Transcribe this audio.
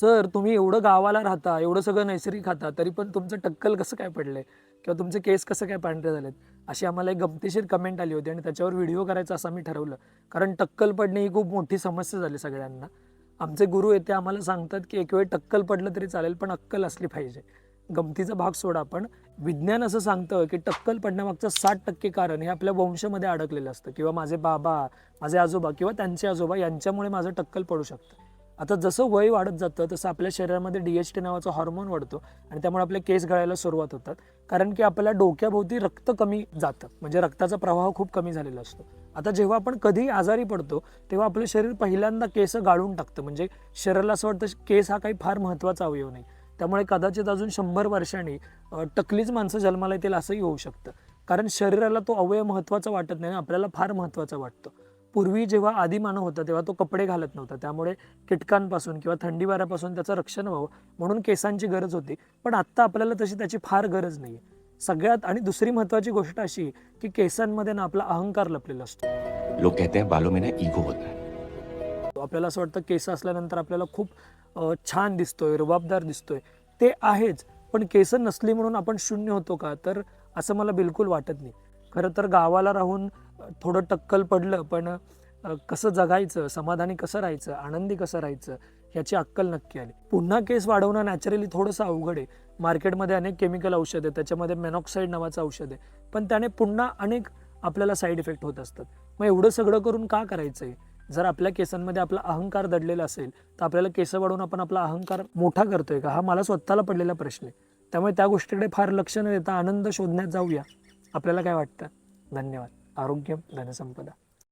Sir तुम्ही एवढं गावाला राहता एवढं सगळं नैसर्गिक खाता तरी पण तुमचं टक्कल कसं काय पडलंय? किंवा तुमचे केस कसं काय पांढरे झालेत? अशी आम्हाला एक गमतीशीर कमेंट आली होती आणि त्याच्यावर व्हिडिओ करायचा असं आम्ही ठरवलं. कारण टक्कल पडणे ही खूप मोठी समस्या झाली सगळ्यांना. आमचे गुरु येते आम्हाला सांगतात की एक वेळ टक्कल पडलं तरी चालेल पण अक्कल असली पाहिजे. गमतीचा भाग सोडा पण विज्ञान असं सांगतं की टक्कल पडण्यामागचं साठ टक्के कारण हे आपल्या वंशामध्ये अडकलेलं असतं. किंवा माझे बाबा माझे आजोबा किंवा त्यांचे आजोबा यांच्यामुळे माझं टक्कल पडू शकतं. आता जसं वय वाढत जातं तसं आपल्या शरीरामध्ये डी एच टी नावाचा हॉर्मोन वाढतो आणि त्यामुळे आपले केस गळायला सुरुवात होतात. कारण की आपल्या डोक्याभोवती रक्त कमी जातं. म्हणजे रक्ताचा प्रवाह खूप कमी झालेला असतो. आता जेव्हा आपण कधी आजारी पडतो तेव्हा आपलं शरीर पहिल्यांदा केस गाळून टाकतं. म्हणजे शरीराला असं वाटतं केस हा काही फार महत्त्वाचा अवयव नाही. त्यामुळे कदाचित अजून शंभर वर्षांनी टकलीच माणसं जन्माला येतील असंही होऊ शकतं. कारण शरीराला तो अवयव महत्त्वाचा वाटत नाही आपल्याला फार महत्त्वाचा वाटतो. पूर्वी जेव्हा आदिमानव होता तेव्हा तो कपडे घालत नव्हता. त्यामुळे कीटकांपासून किंवा थंडी वाऱ्यापासून त्याचं रक्षण व्हावं म्हणून केसांची गरज होती. पण आत्ता आपल्याला तशी त्याची फार गरज नाही सगळ्यात आणि दुसरी महत्त्वाची गोष्ट अशी की केसांमध्ये ना आपला अहंकार लपलेला असतो. हैं बालों में ना ईगो होता आपल्याला असं वाटतं केस असल्यानंतर आपल्याला खूप छान दिसतोय रुबाबदार दिसतोय. ते आहेच पण केस नसली म्हणून आपण शून्य होतो का? तर असं मला बिलकुल वाटत नाही. खरं तर गावाला राहून थोडं टक्कल पडलं पण कसं जगायचं समाधानी कसं राहायचं आनंदी कसं राहायचं ह्याची अक्कल नक्की आली. पुन्हा केस वाढवणं नॅचरली थोडंसं अवघड आहे. मार्केटमध्ये अनेक केमिकल औषध आहे त्याच्यामध्ये मेनॉक्साईड नावाचं औषध आहे. पण त्याने पुन्हा अनेक आपल्याला साईड इफेक्ट होत असतात. मग एवढं सगळं करून का करायचं आहे जर आपल्या केसांमध्ये आपला अहंकार दडलेला असेल तर आपल्याला केस वाढवून आपण आपला अहंकार मोठा करतोय का? हा मला स्वतःला पडलेला प्रश्न आहे. त्यामुळे त्या गोष्टीकडे फार लक्ष न देता आनंद शोधण्यात जाऊया. आपल्याला काय वाटतं? धन्यवाद. ആരോഗ്യം ധനസമ്പത